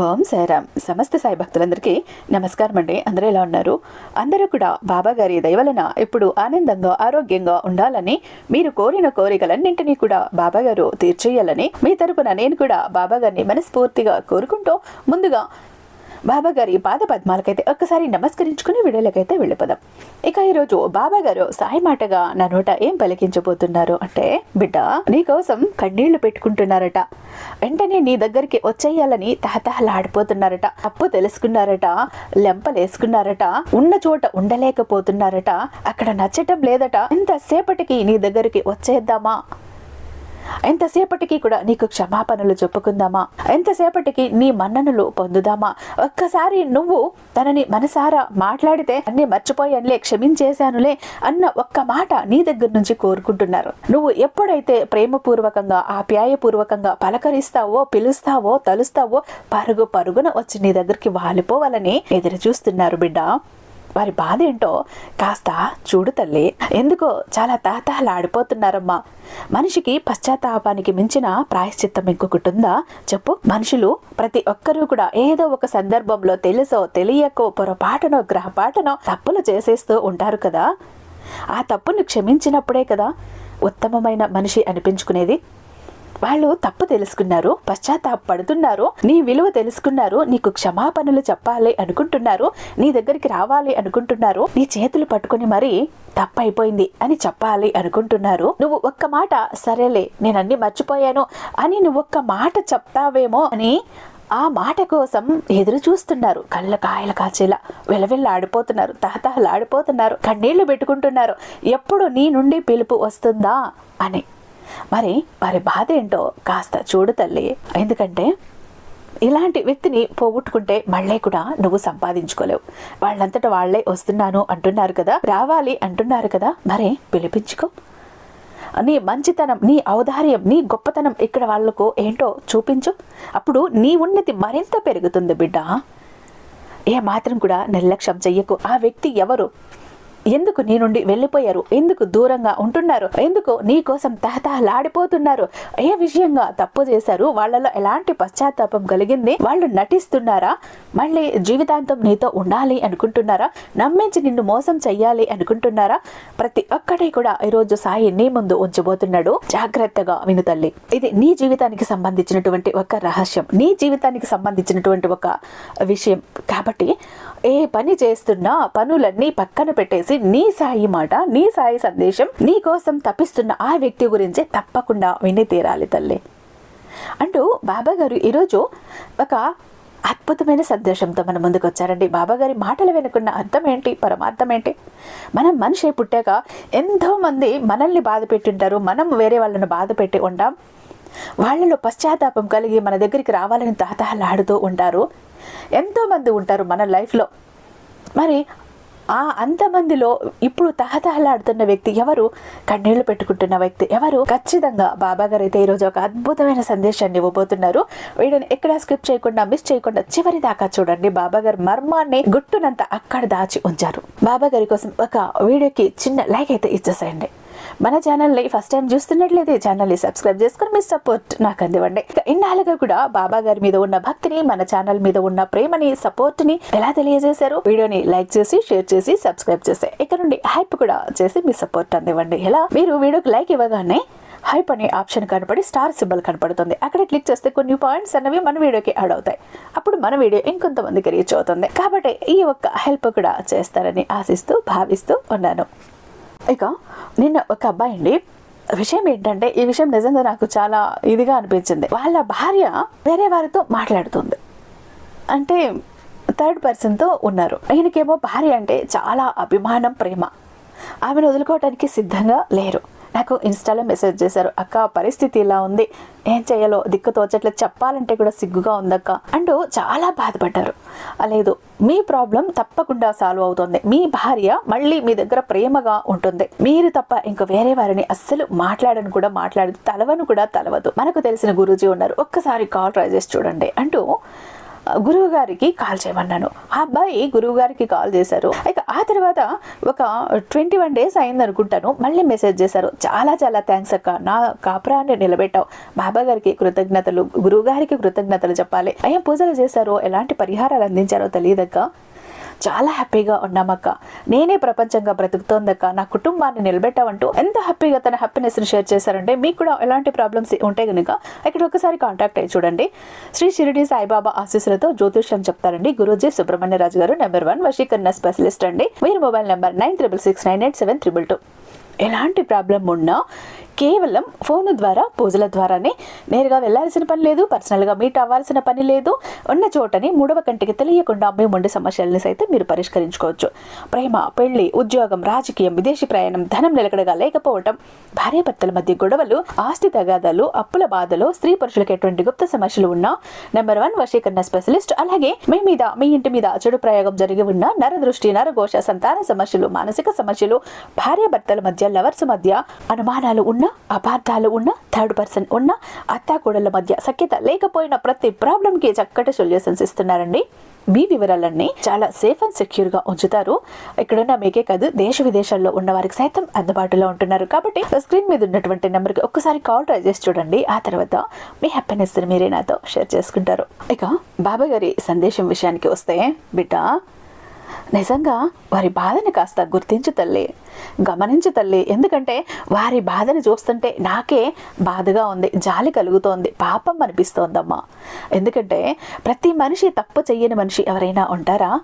ఓం సాయిరామ్ సమస్త సాయి భక్తులందరికీ నమస్కారం అండి. అందరూ ఎలా ఉన్నారు? అందరూ కూడా బాబా గారి దయవలన ఇప్పుడు ఆనందంగా ఆరోగ్యంగా ఉండాలని మీరు కోరిన కోరికలన్నింటినీ కూడా బాబా గారు తీర్చేయాలని మీ తరపున నేను కూడా బాబా గారిని మనస్ఫూర్తిగా కోరుకుంటూ ముందుగా బాబా గారి పాద పద్మాలకైతే ఒక్కసారి నమస్కరించుకుని వీడియోలకైతే వెళ్ళిపోదాం. ఇక ఈరోజు బాబా గారు సాయి మాటగా నా నోట ఏం పలికించబోతున్నారు అంటే బిడ్డ నీ కోసం కన్నీళ్ళు పెట్టుకుంటున్నారట. వెంటనే నీ దగ్గరికి వచ్చేయాలని తహతహలాడిపోతున్నారట. అప్పు తెలుసుకున్నారట లెంపలేసుకున్నారట ఉన్న చోట ఉండలేకపోతున్నారట. అక్కడ నచ్చటం లేదట. ఇంతసేపటికి నీ దగ్గరికి వచ్చేద్దామా? ఎంతసేపటికి కూడా నీకు క్షమాపణలు చెప్పుకుందామా? ఎంతసేపటికి నీ మన్ననలు పొందుదామా? ఒక్కసారి నువ్వు తనని మనసారా మాట్లాడితే అన్ని మర్చిపోయానులే క్షమించేశానులే అన్న ఒక్క మాట నీ దగ్గర నుంచి కోరుకుంటున్నారు. నువ్వు ఎప్పుడైతే ప్రేమపూర్వకంగా ఆప్యాయపూర్వకంగా పలకరిస్తావో పిలుస్తావో తలుస్తావో పరుగు పరుగున వచ్చి నీ దగ్గరికి వాలిపోవాలని ఎదురు చూస్తున్నారు బిడ్డ. వారి బాధ ఏంటో కాస్త చూడు తల్లి. ఎందుకో చాలా తాతహలాడిపోతున్నారమ్మా మనిషికి పశ్చాత్తాపానికి మించిన ప్రాయశ్చిత్తం ఇంకొకటి ఉందా చెప్పు. మనుషులు ప్రతి ఒక్కరూ కూడా ఏదో ఒక సందర్భంలో తెలుసో తెలియకో పొరపాటునో గ్రహపాటునో తప్పులు చేసేస్తూ ఉంటారు కదా. ఆ తప్పును క్షమించినప్పుడే కదా ఉత్తమమైన మనిషి అనిపించుకునేది. వాళ్ళు తప్పు తెలుసుకున్నారు పశ్చాత్తాపడుతున్నారు నీ విలువ తెలుసుకున్నారు నీకు క్షమాపణలు చెప్పాలి అనుకుంటున్నారు నీ దగ్గరికి రావాలి అనుకుంటున్నారు నీ చేతులు పట్టుకుని మరీ తప్పైపోయింది అని చెప్పాలి అనుకుంటున్నారు. నువ్వు ఒక్క మాట సరేలే నేను అన్ని మర్చిపోయాను అని నువ్వు ఒక్క మాట చెప్తావేమో అని ఆ మాట కోసం ఎదురు చూస్తున్నారు. కళ్ళ కాయలు కాచేలా విలవిల్లాడిపోతున్నారు తహతహలాడిపోతున్నారు కన్నీళ్ళు పెట్టుకుంటున్నారు. ఎప్పుడు నీ నుండి పిలుపు వస్తుందా అని. మరి వారి బాధ ఏంటో కాస్త చూడు తల్లి. ఎందుకంటే ఇలాంటి వ్యక్తిని పోగొట్టుకుంటే మళ్ళీ కూడా నువ్వు సంపాదించుకోలేవు. వాళ్ళంతటా వాళ్ళే వస్తున్నాను అంటున్నారు కదా రావాలి అంటున్నారు కదా మరి పిలిపించుకో. నీ మంచితనం నీ ఔదార్యం నీ గొప్పతనం ఇక్కడ వాళ్ళకు ఏంటో చూపించు. అప్పుడు నీ ఉన్నతి మరింత పెరుగుతుంది బిడ్డ. ఏ మాత్రం కూడా నిర్లక్ష్యం చెయ్యకు. ఆ వ్యక్తి ఎవరు? ఎందుకు నీ నుండి వెళ్ళిపోయారు? ఎందుకు దూరంగా ఉంటున్నారు? ఎందుకు నీ కోసం తహతహలాడిపోతున్నారు? ఏ విషయంగా తప్పు చేశారు? వాళ్ళలో ఎలాంటి పశ్చాత్తాపం కలిగింది? వాళ్ళు నటిస్తున్నారా? మళ్ళీ జీవితాంతం నీతో ఉండాలి అనుకుంటున్నారా? నమ్మించి నిన్ను మోసం చెయ్యాలి అనుకుంటున్నారా? ప్రతి ఒక్కటి కూడా ఈరోజు సాయి నీ ముందు ఉంచబోతున్నాడు. జాగ్రత్తగా విను తల్లి. ఇది నీ జీవితానికి సంబంధించినటువంటి ఒక రహస్యం. నీ జీవితానికి సంబంధించినటువంటి ఒక విషయం. కాబట్టి ఏ పని చేస్తున్నా పనులన్నీ పక్కన పెట్టేసి నీ సాయి మాట నీ సాయి సందేశం నీ కోసం తప్పిస్తున్న ఆ వ్యక్తి గురించి తప్పకుండా విని తీరాలి తల్లి. అంటూ బాబా గారు ఈరోజు ఒక అద్భుతమైన సందేశంతో మన ముందుకు వచ్చారండి. బాబాగారి మాటలు వెనుకున్న అర్థం ఏంటి? పరమార్థం ఏంటి? మనం మనిషి పుట్టాక ఎంతోమంది మనల్ని బాధ పెట్టింటారు. మనం వేరే వాళ్ళని బాధ పెట్టి ఉంటాం. వాళ్ళలో పశ్చాత్తాపం కలిగి మన దగ్గరికి రావాలని తహతహలాడుతూ ఉంటారు. ఎంతోమంది ఉంటారు మన లైఫ్లో. మరి ఆ అంతమందిలో ఇప్పుడు తహతహలాడుతున్న వ్యక్తి ఎవరు? కన్నీళ్ళు పెట్టుకుంటున్న వ్యక్తి ఎవరు? ఖచ్చితంగా బాబా గారు అయితే ఈరోజు ఒక అద్భుతమైన సందేశాన్ని ఇవ్వబోతున్నారు. వీడియోని ఎక్కడ స్కిప్ చేయకుండా మిస్ చేయకుండా చివరి దాకా చూడండి. బాబా గారు మర్మాన్ని గుట్టునంత అక్కడ దాచి ఉంచారు. బాబా గారి కోసం ఒక వీడియోకి చిన్న లైక్ అయితే ఇచ్చేసేయండి. మన ఛానల్ని ఫస్ట్ టైం చూస్తున్నట్లయితే ఛానల్ని సబ్స్క్రైబ్ చేసుకుని మీ సపోర్ట్ నాకు అందివ్వండి. ఇన్నాళ్ళుగా కూడా బాబా గారి మీద ఉన్న భక్తిని మన ఛానల్ మీద ఉన్న ప్రేమని సపోర్ట్ని ఎలా తెలియజేశారు వీడియోని లైక్ చేసి షేర్ చేసి సబ్స్క్రైబ్ చేసే ఇక్కడ నుండి హైప్ కూడా చేసి మీ సపోర్ట్ అందివ్వండి. ఎలా? మీరు వీడియోకి లైక్ ఇవ్వగానే హైప్ అనే ఆప్షన్ కనపడి స్టార్ సింబల్ కనపడుతుంది. అక్కడ క్లిక్ చేస్తే కొన్ని పాయింట్స్ అన్నవి మన వీడియోకి యాడ్ అవుతాయి. అప్పుడు మన వీడియో ఇంకొంతమందికి రీచ్ అవుతుంది. కాబట్టి ఈ ఒక్క హెల్ప్ కూడా చేస్తారని ఆశిస్తూ భావిస్తూ ఉన్నాను. ఇక నిన్న ఒక అబ్బాయి అండి విషయం ఏంటంటే ఈ విషయం నిజంగా నాకు చాలా ఇదిగా అనిపించింది. వాళ్ళ భార్య వేరే వారితో మాట్లాడుతుంది. అంటే థర్డ్ పర్సన్తో ఉన్నారు. ఈయనకేమో భార్య అంటే చాలా అభిమానం ప్రేమ. ఆమెను వదులుకోవడానికి సిద్ధంగా లేరు. నాకు ఇన్స్టాలో మెసేజ్ చేశారు అక్క పరిస్థితి ఇలా ఉంది. ఏం చేయాలో దిక్కు తోచట్లేదు. చెప్పాలంటే కూడా సిగ్గుగా ఉందక్క. అంటూ చాలా బాధపడ్డారు. లేదు. మీ ప్రాబ్లం తప్పకుండా సాల్వ్ అవుతుంది. మీ భార్య మళ్ళీ మీ దగ్గర ప్రేమగా ఉంటుంది. మీరు తప్ప ఇంక వేరే వారిని అస్సలు మాట్లాడను కూడా మాట్లాడదు. తలవను కూడా తలవదు. మనకు తెలిసిన గురూజీ ఉన్నారు. ఒక్కసారి కాల్ ట్రై చేసి చూడండి. అంటూ గురువు గారికి కాల్ చేయమన్నాను. ఆ అబ్బాయి గురువు గారికి కాల్ చేశారు. ఇక ఆ తర్వాత ఒక ట్వంటీ వన్ డేస్ అయింది అనుకుంటాను మళ్ళీ మెసేజ్ చేశారు. చాలా చాలా థ్యాంక్స్ అక్క. నా కాపురాన్ని నిలబెట్టావు. బాబా గారికి కృతజ్ఞతలు గురువు గారికి కృతజ్ఞతలు చెప్పాలి. అయ్యా పూజలు చేశారో ఎలాంటి పరిహారాలు అందించారో తెలియదక్క. చాలా హ్యాపీగా ఉన్నామక్క నేనే ప్రపంచంగా బ్రతుకుతోందక్క. నా కుటుంబాన్ని నిలబెట్టావంటూ ఎంత హ్యాపీగా తన హ్యాపీనెస్ని షేర్ చేశారంటే మీకు కూడా ఎలాంటి ప్రాబ్లమ్స్ ఉంటే కనుక ఇక్కడ ఒకసారి కాంటాక్ట్ అయ్యి చూడండి. శ్రీ షిరిడి సాయిబాబా ఆశీస్సులతో జ్యోతిష్యం చెప్తారండి. గురూజీ సుబ్రహ్మణ్యరాజు గారు నెంబర్ వన్ వశీకరణ స్పెషలిస్ట్ అండి. మీరు mobile number nine triple six nine eight seven triple two. ఎలాంటి ప్రాబ్లం ఉన్నా కేవలం ఫోన్ ద్వారా పూజల ద్వారానే నేరుగా వెళ్ళాల్సిన పని లేదు పర్సనల్గా మీట్ అవ్వాల్సిన పని లేదు. ఉన్న చోటని మూడవ కంటికి తెలియకుండా మీ ఉండే సమస్యలను సైతం మీరు పరిష్కరించుకోవచ్చు. ప్రేమ పెళ్ళి ఉద్యోగం రాజకీయం విదేశీ ప్రయాణం ధనం నిలకడగా లేకపోవటం భార్యాభర్తల మధ్య గొడవలు ఆస్తి తగాదాలు అప్పుల బాధలు స్త్రీ పురుషులకు ఎటువంటి గుప్త సమస్యలు ఉన్నా నెంబర్ వన్ వశీకరణ స్పెషలిస్ట్ అలాగే మీ మీద మీ ఇంటి మీద చెడు ప్రయోగం జరిగి ఉన్న నరదృష్టి నరఘోష సంతాన సమస్యలు మానసిక సమస్యలు భార్యాభర్తల మధ్య లవర్స్ మధ్య అనుమానాలు ఉన్నా అపార్థాలు ఉన్న థర్డ్ పర్సన్ ఉన్న అత్తాకోడళ్ళ మధ్య సఖ్యత లేకపోయిన ప్రతి ప్రాబ్లంకి చక్కటి సొల్యూషన్స్ ఇస్తున్నారండి. మీ వివరాలన్నీ చాలా సేఫ్ అండ్ సెక్యూర్గా ఉంచుతారు. ఇక్కడున్న మీకే కాదు దేశ విదేశాల్లో ఉన్న వారికి సైతం అందుబాటులో ఉంటున్నారు. కాబట్టి స్క్రీన్ మీద ఉన్నటువంటి నెంబర్కి ఒక్కసారి కాల్ ట్రై చేసి చూడండి. ఆ తర్వాత మీ హ్యాపీనెస్ మీరే నాతో షేర్ చేసుకుంటారు. ఇక బాబా గారి సందేశం విషయానికి వస్తే బిడ్డ నిజంగా వారి బాధని కాస్త గుర్తించు తల్లి. గమనించు తల్లి. ఎందుకంటే వారి బాధని చూస్తుంటే నాకే బాధగా ఉంది జాలి కలుగుతోంది పాపం అనిపిస్తోందమ్మా. ఎందుకంటే ప్రతి మనిషి తప్పు చెయ్యని మనిషి ఎవరైనా ఉంటారా?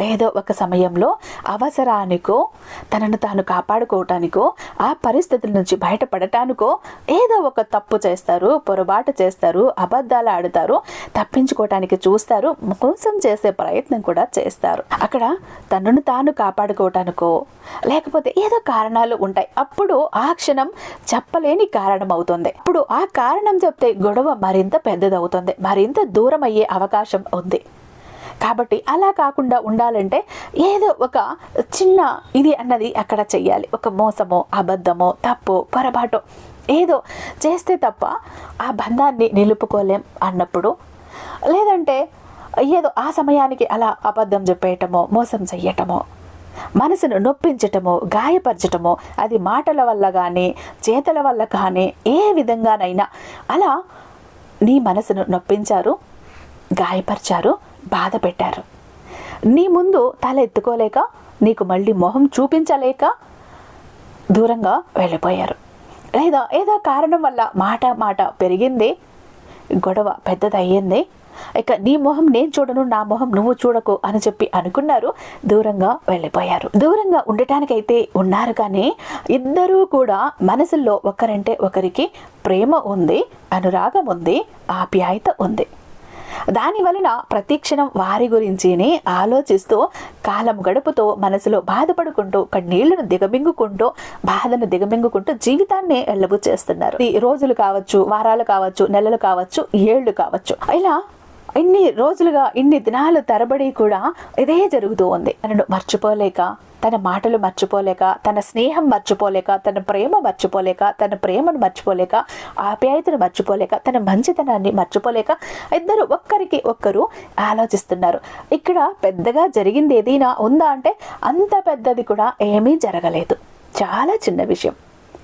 ఏదో ఒక సమయంలో అవసరానికో తనను తాను కాపాడుకోవటానికో ఆ పరిస్థితుల నుంచి బయటపడటానికో ఏదో ఒక తప్పు చేస్తారు పొరపాటు చేస్తారు అబద్ధాలు ఆడుతారు తప్పించుకోవటానికి చూస్తారు మోసం చేసే ప్రయత్నం కూడా చేస్తారు. అక్కడ తనను తాను కాపాడుకోవటానికో లేకపోతే ఏదో కారణాలు ఉంటాయి. అప్పుడు ఆ క్షణం చెప్పలేని కారణం అవుతుంది అప్పుడు ఆ కారణం చెప్తే గొడవ మరింత పెద్దదవుతుంది. మరింత దూరం అయ్యే అవకాశం ఉంది. కాబట్టి అలా కాకుండా ఉండాలంటే ఏదో ఒక చిన్న ఇది అన్నది అక్కడ చెయ్యాలి. ఒక మోసమో అబద్ధమో తప్పు పొరపాటు ఏదో చేస్తే తప్ప ఆ బంధాన్ని నిలుపుకోలేం అన్నప్పుడు. లేదంటే ఏదో ఆ సమయానికి అలా అబద్ధం చెప్పేయటమో మోసం చెయ్యటమో మనసును నొప్పించటమో గాయపరచటమో అది మాటల వల్ల కానీ చేతల వల్ల కానీ ఏ విధంగానైనా అలా నీ మనసును నొప్పించారు గాయపరిచారు బాధ పెట్టారు నీ ముందు తల ఎత్తుకోలేక నీకు మళ్ళీ మొహం చూపించలేక దూరంగా వెళ్ళిపోయారు. లేదా ఏదో కారణం వల్ల మాట మాట పెరిగింది గొడవ పెద్దదయ్యింది ఇక నీ మొహం నేను చూడను నా మొహం నువ్వు చూడకు అని చెప్పి అనుకున్నారు దూరంగా వెళ్ళిపోయారు. దూరంగా ఉండటానికైతే ఉన్నారు కానీ ఇద్దరూ కూడా మనసుల్లో ఒకరంటే ఒకరికి ప్రేమ ఉంది అనురాగం ఉంది ఆప్యాయత ఉంది. దాని వలన ప్రతిక్షణం వారి గురించినే ఆలోచిస్తూ కాలం గడుపుతూ మనసులో బాధపడుకుంటూ కన్నీళ్ళను దిగమింగుకుంటూ బాధను దిగమింగుకుంటూ జీవితాన్ని ఎల్లబు చేస్తున్నారు ఈ రోజులు కావచ్చు వారాలు కావచ్చు నెలలు కావచ్చు ఏళ్ళు కావచ్చు. ఇలా ఇన్ని రోజులుగా ఇన్ని దినాలు తరబడి కూడా ఇదే జరుగుతూ ఉంది. తనను మర్చిపోలేక తన మాటలు మర్చిపోలేక తన స్నేహం మర్చిపోలేక తన ప్రేమ మర్చిపోలేక తన ప్రేమను మర్చిపోలేక ఆప్యాయతను మర్చిపోలేక తన మంచితనాన్ని మర్చిపోలేక ఇద్దరు ఒక్కరికి ఒక్కరు ఆలోచిస్తున్నారు. ఇక్కడ పెద్దగా జరిగింది ఏదైనా ఉందా అంటే అంత పెద్దది కూడా ఏమీ జరగలేదు. చాలా చిన్న విషయం.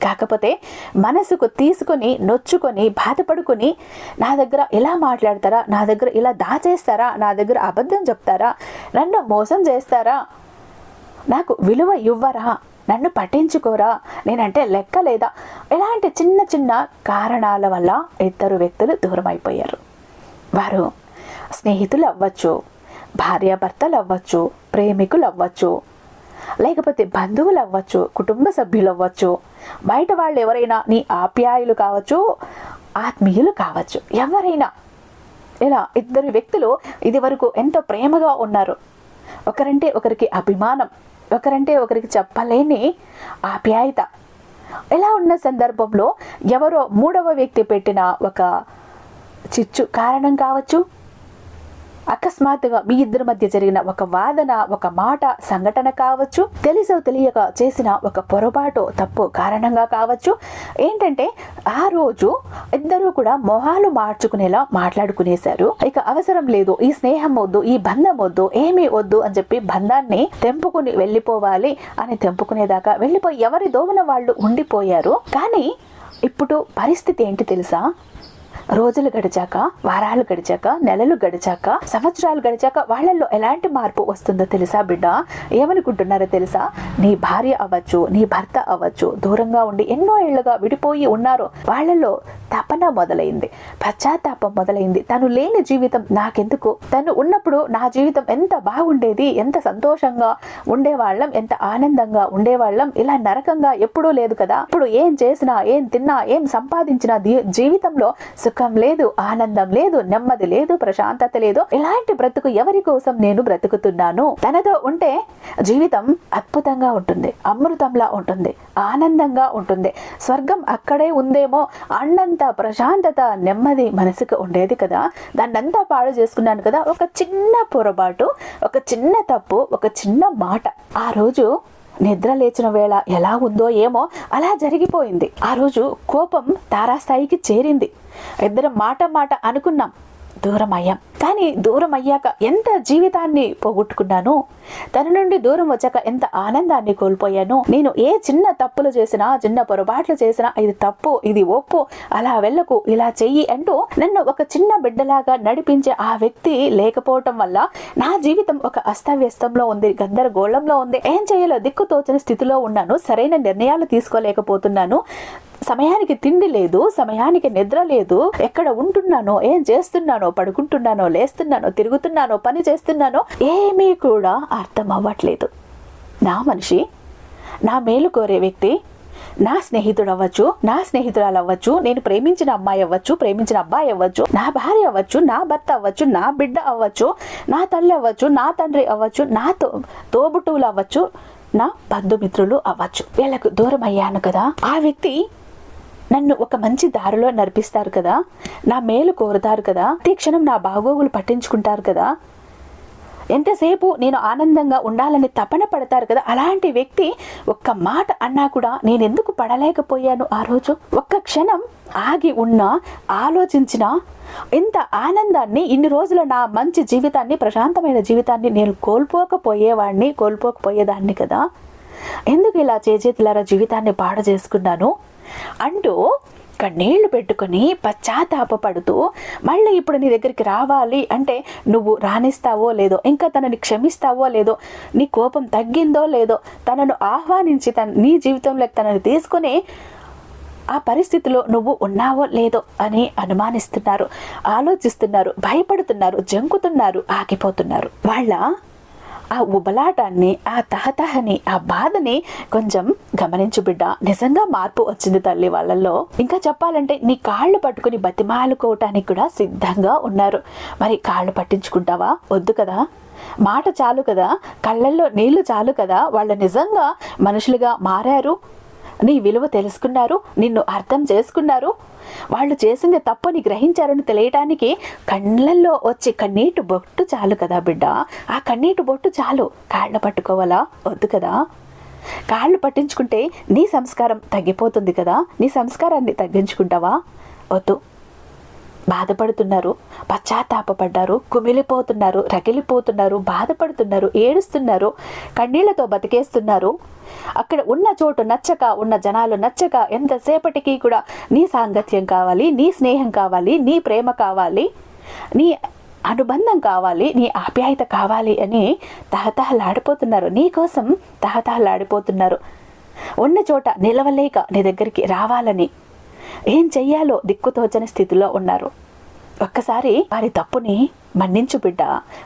కాకపోతే మనసుకు తీసుకొని నొచ్చుకొని బాధపడుకొని నా దగ్గర ఇలా మాట్లాడతారా? నా దగ్గర ఇలా దాచేస్తారా? నా దగ్గర అబద్ధం చెప్తారా? నన్ను మోసం చేస్తారా? నాకు విలువ ఇవ్వరా? నన్ను పట్టించుకోరా? నేనంటే లెక్క లేదా? ఇలాంటి చిన్న చిన్న కారణాల వల్ల ఇద్దరు వ్యక్తులు దూరం అయిపోయారు వారు స్నేహితులు అవ్వచ్చు భార్యాభర్తలు అవ్వచ్చు ప్రేమికులు అవ్వచ్చు లేకపోతే బంధువులు అవ్వచ్చు కుటుంబ సభ్యులు అవ్వచ్చు బయట వాళ్ళు ఎవరైనా నీ ఆప్యాయులు కావచ్చు ఆత్మీయులు కావచ్చు ఎవరైనా. ఇలా ఇద్దరు వ్యక్తులు ఇది వరకు ఎంతో ప్రేమగా ఉన్నారు. ఒకరంటే ఒకరికి అభిమానం ఒకరంటే ఒకరికి చెప్పలేని ఆప్యాయత. ఇలా ఉన్న సందర్భంలో ఎవరో మూడవ వ్యక్తి పెట్టిన ఒక చిచ్చు కారణం కావచ్చు? అకస్మాత్తుగా మీ ఇద్దరి మధ్య జరిగిన ఒక వాదన ఒక మాట సంఘటన కావచ్చు తెలిసో తెలియక చేసిన ఒక పొరపాటు తప్పు కారణంగా కావచ్చు. ఏంటంటే ఆ రోజు ఇద్దరూ కూడా మొహాలు మార్చుకునేలా మాట్లాడుకునేశారు. ఇక అవసరం లేదు ఈ స్నేహం వద్దు ఈ బంధం వద్దు ఏమీ వద్దు అని చెప్పి బంధాన్ని తెంపుకుని వెళ్ళిపోవాలి అని తెంపుకునేదాకా వెళ్ళిపోయి ఎవరి దోవన వాళ్ళు ఉండిపోయారు. కానీ ఇప్పుడు పరిస్థితి ఏంటి తెలుసా? రోజులు గడిచాక వారాలు గడిచాక నెలలు గడిచాక సంవత్సరాలు గడిచాక వాళ్ళల్లో ఎలాంటి మార్పు వస్తుందో తెలుసా బిడ్డ? ఏమనుకుంటున్నారో తెలుసా? నీ భార్య అవ్వచ్చు నీ భర్త అవ్వచ్చు దూరంగా ఉండి ఎన్నో ఏళ్ళుగా విడిపోయి ఉన్నారు. వాళ్ళల్లో తపన మొదలైంది. పశ్చాత్తాపం మొదలైంది. తను లేని జీవితం నాకెందుకు? తను ఉన్నప్పుడు నా జీవితం ఎంత బాగుండేది? ఎంత సంతోషంగా ఉండేవాళ్ళం? ఎంత ఆనందంగా ఉండేవాళ్ళం? ఇలా నరకంగా ఎప్పుడూ లేదు కదా? ఇప్పుడు ఏం చేసినా ఏం తిన్నా ఏం సంపాదించినా జీవితంలో సుఖం లేదు ఆనందం లేదు నెమ్మది లేదు ప్రశాంతత లేదు. ఇలాంటి బ్రతుకు ఎవరి కోసం నేను బ్రతుకుతున్నాను? తనతో ఉంటే జీవితం అద్భుతంగా ఉంటుంది అమృతంలా ఉంటుంది ఆనందంగా ఉంటుంది. స్వర్గం అక్కడే ఉందేమో అన్నంత ప్రశాంతత నెమ్మది మనసుకు ఉండేది కదా. దాన్నంతా పాడు చేసుకున్నాను కదా. ఒక చిన్న పొరపాటు ఒక చిన్న తప్పు ఒక చిన్న మాట. ఆ రోజు నిద్ర లేచిన వేళ ఎలా ఉందో ఏమో అలా జరిగిపోయింది. ఆ రోజు కోపం తారాస్థాయికి చేరింది. ఇద్దరం మాట మాట అనుకున్నాం. దూరం అయ్యాం కానీ దూరం అయ్యాక ఎంత జీవితాన్ని పోగొట్టుకున్నాను తన నుండి దూరం వచ్చాక ఎంత ఆనందాన్ని కోల్పోయాను నేను ఏ చిన్న తప్పులు చేసినా చిన్న పొరపాట్లు చేసినా ఇది తప్పు ఇది ఒప్పు అలా వెళ్ళకు ఇలా చెయ్యి అంటూ నన్ను ఒక చిన్న బిడ్డలాగా నడిపించే ఆ వ్యక్తి లేకపోవటం వల్ల నా జీవితం ఒక అస్తవ్యస్తంలో ఉంది గందరగోళంలో ఉంది. ఏం చేయాలో దిక్కు తోచని స్థితిలో ఉన్నాను సరైన నిర్ణయాలు తీసుకోలేకపోతున్నాను. సమయానికి తిండి లేదు సమయానికి నిద్ర లేదు. ఎక్కడ ఉంటున్నానో ఏం చేస్తున్నానో పడుకుంటున్నానో లేస్తున్నానో తిరుగుతున్నానో పని చేస్తున్నానో ఏమీ కూడా అర్థం అవ్వట్లేదు. నా మనిషి నా మేలు కోరే వ్యక్తి నా స్నేహితుడు అవ్వచ్చు నా స్నేహితురాలు అవ్వచ్చు నేను ప్రేమించిన అమ్మాయి అవ్వచ్చు ప్రేమించిన అబ్బాయి అవ్వచ్చు నా భార్య అవ్వచ్చు నా భర్త అవ్వచ్చు నా బిడ్డ అవ్వచ్చు నా తల్లి అవ్వచ్చు నా తండ్రి అవ్వచ్చు నా తో తోబుట్టువులు అవ్వచ్చు నా బంధుమిత్రులు అవ్వచ్చు. వీళ్ళకు దూరం అయ్యాను కదా. ఆ వ్యక్తి నన్ను ఒక మంచి దారిలో నడిపిస్తారు కదా? నా మేలు కోరుతారు కదా? ప్రతి క్షణం నా బాగోగులు పట్టించుకుంటారు కదా? ఎంతసేపు నేను ఆనందంగా ఉండాలని తపన పడతారు కదా? అలాంటి వ్యక్తి ఒక్క మాట అన్నా కూడా నేను ఎందుకు పడలేకపోయాను ఆ రోజు? ఒక్క క్షణం ఆగి ఉన్నా ఆలోచించిన ఇంత ఆనందాన్ని ఇన్ని రోజుల నా మంచి జీవితాన్ని ప్రశాంతమైన జీవితాన్ని నేను కోల్పోకపోయేవాడిని కోల్పోకపోయేదాన్ని కదా? ఎందుకు ఇలా చేజేతులారా జీవితాన్ని పాడు చేసుకున్నాను? అంటూ కన్నీళ్ళు పెట్టుకొని పశ్చాత్తాపడుతూ మళ్ళీ ఇప్పుడు నీ దగ్గరికి రావాలి అంటే నువ్వు రాణిస్తావో లేదో ఇంకా తనని క్షమిస్తావో లేదో నీ కోపం తగ్గిందో లేదో తనను ఆహ్వానించి తన నీ జీవితంలోకి తనని తీసుకొని ఆ పరిస్థితిలో నువ్వు ఉన్నావో లేదో అని అనుమానిస్తున్నారు ఆలోచిస్తున్నారు భయపడుతున్నారు జంకుతున్నారు ఆగిపోతున్నారు. వాళ్ళ ఆ ఉబలాటాన్ని ఆ తహతహని ఆ బాధని కొంచెం గమనించు బిడ్డ. నిజంగా మార్పు వచ్చింది తల్లి వాళ్ళల్లో. ఇంకా చెప్పాలంటే నీ కాళ్ళు పట్టుకుని బతిమాలుకోవటానికి కూడా సిద్ధంగా ఉన్నారు. మరి కాళ్ళు పట్టించుకుంటావా? వద్దు కదా. మాట చాలు కదా. కళ్ళల్లో నీళ్ళు చాలు కదా. వాళ్ళు నిజంగా మనుషులుగా మారారు? నీ విలువ తెలుసుకున్నారు? నిన్ను అర్థం చేసుకున్నారు? వాళ్ళు చేసింది తప్పని గ్రహించారని తెలియటానికి కళ్ళల్లో వచ్చే కన్నీటి బొట్టు చాలు కదా బిడ్డ. ఆ కన్నీటి బొట్టు చాలు. కాళ్ళ పట్టుకోవాలా? వద్దు కదా. కాళ్ళు పట్టించుకుంటే నీ సంస్కారం తగ్గిపోతుంది కదా. నీ సంస్కారాన్ని తగ్గించుకుంటావా? వద్దు. బాధపడుతున్నారు పశ్చాత్తాపడ్డారు కుమిలిపోతున్నారు రగిలిపోతున్నారు బాధపడుతున్నారు ఏడుస్తున్నారు కన్నీళ్ళతో బతికేస్తున్నారు. అక్కడ ఉన్న చోటు నచ్చక ఉన్న జనాలు నచ్చక ఎంతసేపటికి కూడా నీ సాంగత్యం కావాలి నీ స్నేహం కావాలి నీ ప్రేమ కావాలి నీ అనుబంధం కావాలి నీ ఆప్యాయత కావాలి అని తహతహలాడిపోతున్నారు. నీ కోసం తహతహలాడిపోతున్నారు. ఉన్న చోట నిలవలేక నీ దగ్గరికి రావాలని ఏం చెయ్యాలో దిక్కుతోచని స్థితిలో ఉన్నారు. ఒక్కసారి వారి తప్పుని మన్నించు బిడ్డ.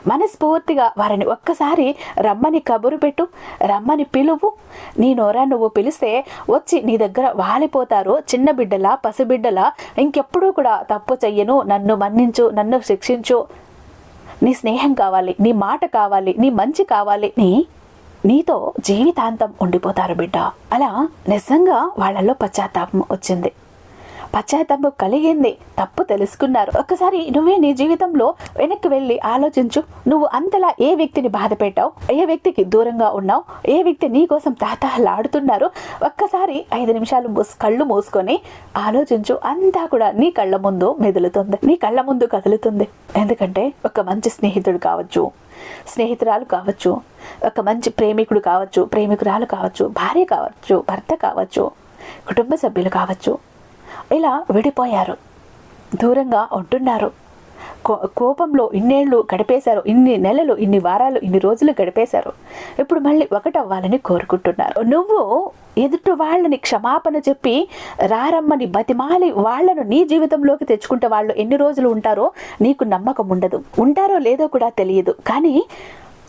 మనస్ఫూర్తిగా వారిని ఒక్కసారి రమ్మని కబురు పెట్టు రమ్మని పిలువు. నీ నోరా నువ్వు పిలిస్తే వచ్చి నీ దగ్గర వాలిపోతారు చిన్న బిడ్డలా పసిబిడ్డలా. ఇంకెప్పుడూ కూడా తప్పు చెయ్యను నన్ను మన్నించు నన్ను శిక్షించు. నీ స్నేహం కావాలి నీ మాట కావాలి నీ మంచి కావాలి నీ నీతో జీవితాంతం ఉండిపోతారు బిడ్డ. అలా నిజంగా వాళ్ళలో పశ్చాత్తాపం వచ్చింది. పశ్చాత్తాపం కలిగింది. తప్పు తెలుసుకున్నారు. ఒక్కసారి నువ్వే నీ జీవితంలో వెనక్కి వెళ్ళి ఆలోచించు. నువ్వు అంతలా ఏ వ్యక్తిని బాధ పెట్టావు ఏ వ్యక్తికి దూరంగా ఉన్నావు? ఏ వ్యక్తి నీ కోసం తాతలాడుతున్నారు? ఒక్కసారి ఐదు నిమిషాలు కళ్ళు మూసుకొని ఆలోచించు. అంతా కూడా నీ కళ్ళ ముందు మెదులుతుంది. నీ కళ్ళ ముందు కదులుతుంది. ఎందుకంటే ఒక మంచి స్నేహితుడు కావచ్చు స్నేహితురాలు కావచ్చు ఒక మంచి ప్రేమికుడు కావచ్చు ప్రేమికురాలు కావచ్చు భార్య కావచ్చు భర్త కావచ్చు కుటుంబ సభ్యులు కావచ్చు ఇలా విడిపోయారు. దూరంగా ఉంటున్నారు. కో కోపంలో ఇన్నేళ్ళు గడిపేశారు. ఇన్ని నెలలు ఇన్ని వారాలు ఇన్ని రోజులు గడిపేశారు. ఇప్పుడు మళ్ళీ ఒకటవ్వాలని కోరుకుంటున్నారు. నువ్వు ఎదుటి వాళ్ళని క్షమాపణ చెప్పి రారమ్మని బతిమాలి వాళ్ళను నీ జీవితంలోకి తెచ్చుకుంటే వాళ్ళు ఎన్ని రోజులు ఉంటారో నీకు నమ్మకం ఉండదు. ఉంటారో లేదో కూడా తెలియదు. కానీ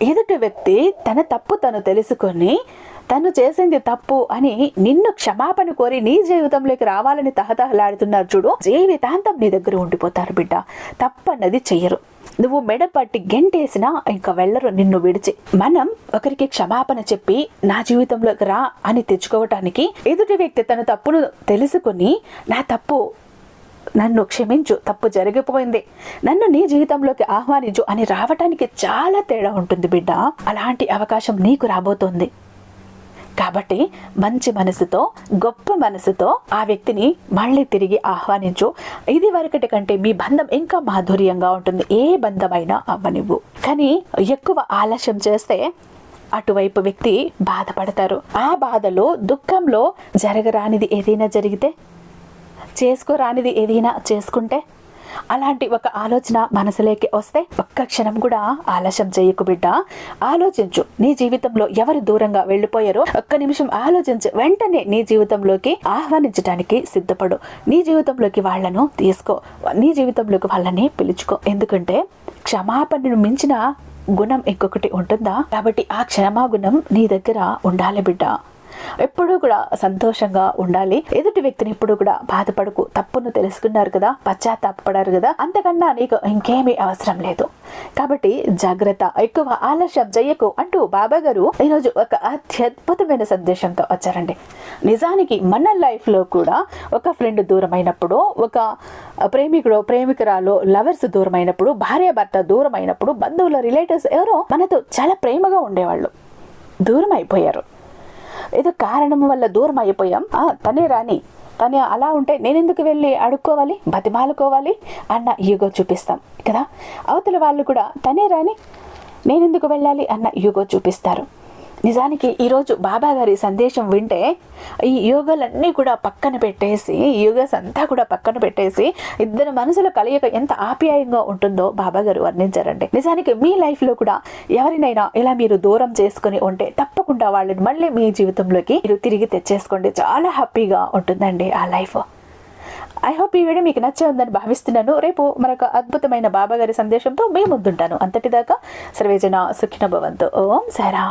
ఎదుటి వ్యక్తి తన తప్పు తను తెలుసుకొని తను చేసింది తప్పు అని నిన్ను క్షమాపణ కోరి నీ జీవితంలోకి రావాలని తహతహలాడుతున్నారు చూడు. జీవితాంతం నీ దగ్గర ఉండిపోతారు బిడ్డ. తప్పన్నది చెయ్యరు. నువ్వు మెడపట్టి గెంటేసినా ఇంకా వెళ్ళరు నిన్ను విడిచి. మనం ఒకరికి క్షమాపణ చెప్పి నా జీవితంలోకి రా అని తెచ్చుకోవటానికి ఎదుటి వ్యక్తి తన తప్పును తెలుసుకుని నా తప్పు నన్ను క్షమించు తప్పు జరిగిపోయింది. నన్ను నీ జీవితంలోకి ఆహ్వానించు అని రావటానికి చాలా తేడా ఉంటుంది బిడ్డ. అలాంటి అవకాశం నీకు రాబోతోంది. కాబట్టి మంచి మనసుతో గొప్ప మనసుతో ఆ వ్యక్తిని మళ్ళీ తిరిగి ఆహ్వానించు. ఇది వరకటి కంటే మీ బంధం ఇంకా మాధుర్యంగా ఉంటుంది. ఏ బంధమైనా అవ్వనివ్వు. కానీ ఎక్కువ ఆలస్యం చేస్తే అటువైపు వ్యక్తి బాధపడతారు. ఆ బాధలో దుఃఖంలో జరగరానిది ఏదైనా జరిగితే చేసుకోరానిది ఏదైనా చేసుకుంటే అలాంటి ఒక ఆలోచన మనసులోకి వస్తే ఒక్క క్షణం కూడా ఆలస్యం చేయకు బిడ్డ. ఆలోచించు నీ జీవితంలో ఎవరు దూరంగా వెళ్ళిపోయారో ఒక్క నిమిషం ఆలోచించు వెంటనే నీ జీవితంలోకి ఆహ్వానించడానికి సిద్ధపడు. నీ జీవితంలోకి వాళ్ళను తీసుకో నీ జీవితంలోకి వాళ్ళని పిలుచుకో. ఎందుకంటే క్షమాపణను మించిన గుణం ఇంకొకటి ఉంటుందా? కాబట్టి ఆ క్షమా గుణం నీ దగ్గర ఉండాలి బిడ్డ. ఎప్పుడూ కూడా సంతోషంగా ఉండాలి. ఎదుటి వ్యక్తిని ఎప్పుడు కూడా బాధపడకు. తప్పును తెలుసుకున్నారు కదా పశ్చాత్తాపడారు కదా అంతకన్నా నీకు ఇంకేమీ అవసరం లేదు. కాబట్టి జాగ్రత్త ఎక్కువ ఆలస్యం చెయ్యకు అంటూ బాబా గారు ఈరోజు ఒక అత్యద్భుతమైన సందేశంతో వచ్చారండి. నిజానికి మన లైఫ్లో కూడా ఒక ఫ్రెండ్ దూరమైనప్పుడు ఒక ప్రేమికుడు ప్రేమికురాలు లవర్స్ దూరమైనప్పుడు భార్య భర్త దూరమైనప్పుడు బంధువుల రిలేటివ్స్ ఎవరో మనతో చాలా ప్రేమగా ఉండేవాళ్ళు. దూరం అయిపోయారు ఏదో కారణం వల్ల దూరం అయిపోయాం. ఆ, తనే రాని తనే అలా ఉంటే నేను ఎందుకు వెళ్ళి అడుక్కోవాలి? బతిమాలుకోవాలి? అన్న యుగో చూపిస్తాం. కదా? అవతల వాళ్ళు కూడా తనే రాని నేనెందుకు వెళ్ళాలి? అన్న యుగో చూపిస్తారు. నిజానికి ఈరోజు బాబా గారి సందేశం వింటే ఈ యోగాలన్నీ కూడా పక్కన పెట్టేసి యోగాస్ అంతా కూడా పక్కన పెట్టేసి ఇద్దరు మనసుల కలయిక ఎంత ఆప్యాయంగా ఉంటుందో బాబా గారు వర్ణించారండి. నిజానికి మీ లైఫ్లో కూడా ఎవరినైనా ఇలా మీరు దూరం చేసుకుని ఉంటే తప్పకుండా వాళ్ళని మళ్ళీ మీ జీవితంలోకి మీరు తిరిగి తెచ్చేసుకోండి. చాలా హ్యాపీగా ఉంటుందండి ఆ లైఫ్. ఐ హోప్ ఈ వీడియో మీకు నచ్చే ఉందని భావిస్తున్నాను. రేపు మరొక అద్భుతమైన బాబా గారి సందేశంతో మీ ముందుంటాను. అంతటిదాకా సర్వేజన సుఖిన భవంతు. ఓం సారా